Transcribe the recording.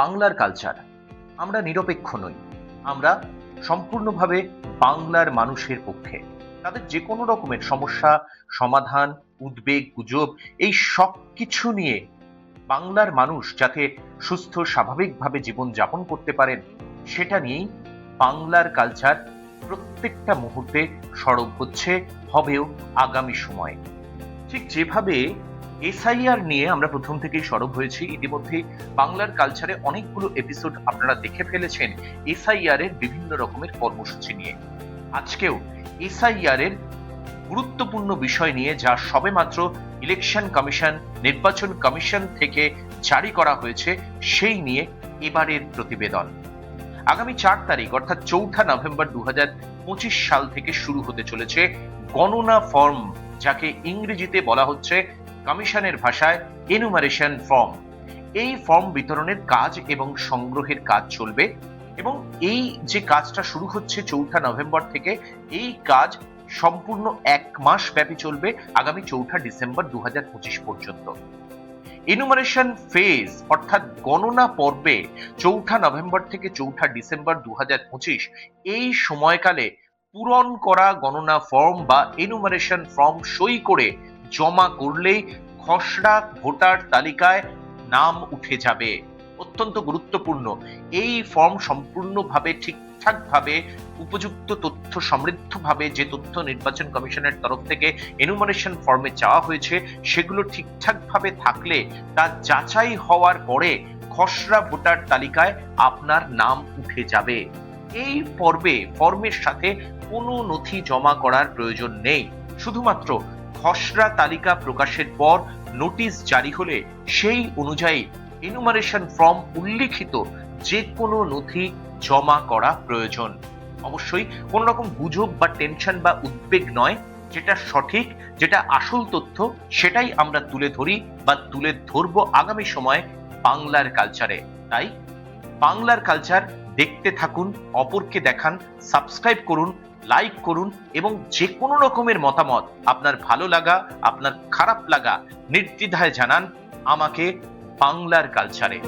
বাংলার কালচার আমরা নিরপেক্ষ নই। আমরা সম্পূর্ণভাবে বাংলার মানুষের পক্ষে। তাদের যে কোনো রকমের সমস্যা, সমাধান, উদ্বেগ, গুজব, এই সব কিছু নিয়ে বাংলার মানুষ যাতে সুস্থ, স্বাভাবিকভাবে জীবন যাপন করতে পারেন, সেটা নিয়েই বাংলার কালচার প্রত্যেকটা মুহূর্তে সরব হচ্ছে, হবেও আগামী সময়ে। ঠিক যেভাবে এসআইআর নিয়ে আমরা প্রথম থেকেই সরব হয়েছি। ইতিমধ্যে বাংলার কালচারে অনেকগুলো এপিসোড আপনারা দেখে ফেলেছেন এসআইআর এর বিভিন্ন রকমের কর্মসূচি নিয়ে। আজকেও এসআইআর এর গুরুত্বপূর্ণ বিষয় নিয়ে যা সবেমাত্র ইলেকশন কমিশন নির্বাচন কমিশন থেকে জারি করা হয়েছে, সেই নিয়ে এবারের প্রতিবেদন। আগামী চার তারিখ, অর্থাৎ চৌঠা নভেম্বর দু সাল থেকে শুরু হতে চলেছে গণনা ফর্ম, যাকে ইংরেজিতে বলা হচ্ছে কমিশনের ভাষায় এনুমারেশন ফর্ম এই ফর্ম বিতরণের কাজ এবং সংগ্রহের কাজ চলবে এবং এই যে কাজটা শুরু হচ্ছে চৌঠা নভেম্বর থেকে, এই কাজ সম্পূর্ণ এক মাস ব্যাপী চলবে আগামী চৌঠা ডিসেম্বর দু পর্যন্ত। এনুমারেশন ফেজ অর্থাৎ গণনা পর্বে চৌঠা নভেম্বর থেকে চৌঠা ডিসেম্বর দু হাজার পঁচিশ, এই সময়কালে পূরণ করা গণনা ফর্ম বা এনুমারেশন ফর্ম সই করে জমা করলেই খসড়া ভোটার তালিকায় নাম উঠে যাবে। অত্যন্ত গুরুত্বপূর্ণ। এই ফর্ম সম্পূর্ণভাবে, ঠিকঠাকভাবে, উপযুক্ত তথ্য, সমৃদ্ধভাবে যে তথ্য নির্বাচন কমিশনের তরফ থেকে এনুমারেশন ফর্মে চাওয়া হয়েছে, সেগুলো ঠিকঠাকভাবে থাকলে তা যাচাই হওয়ার পরে খসড়া ভোটার তালিকায় আপনার নাম উঠে যাবে। এই পর্বে ফর্মের সাথে কোনো নথি জমা করার প্রয়োজন নেই। শুধুমাত্র খসড়া তালিকা প্রকাশের পর নোটিশ জারি হলে সেই অনুযায়ী এনুমারেশন ফর্ম উল্লিখিত যে কোনো নথি জমা করা প্রয়োজন। অবশ্যই কোন রকম গুজব বা টেনশন বা উদ্বেগ নয়, যেটা সঠিক, যেটা আসল তথ্য, সেটাই আমরা তুলে ধরি বা তুলে ধরবো আগামী সময় বাংলার কালচারে তাই বাংলার কালচার দেখতে থাকুন, অপরকে দেখান সাবস্ক্রাইব করুন লাইক করুন এবং যে কোনো রকমের মতামত আপনার ভালো লাগা, আপনার খারাপ লাগা নির্দ্বিধায় জানান আমাকে বাংলার কালচারে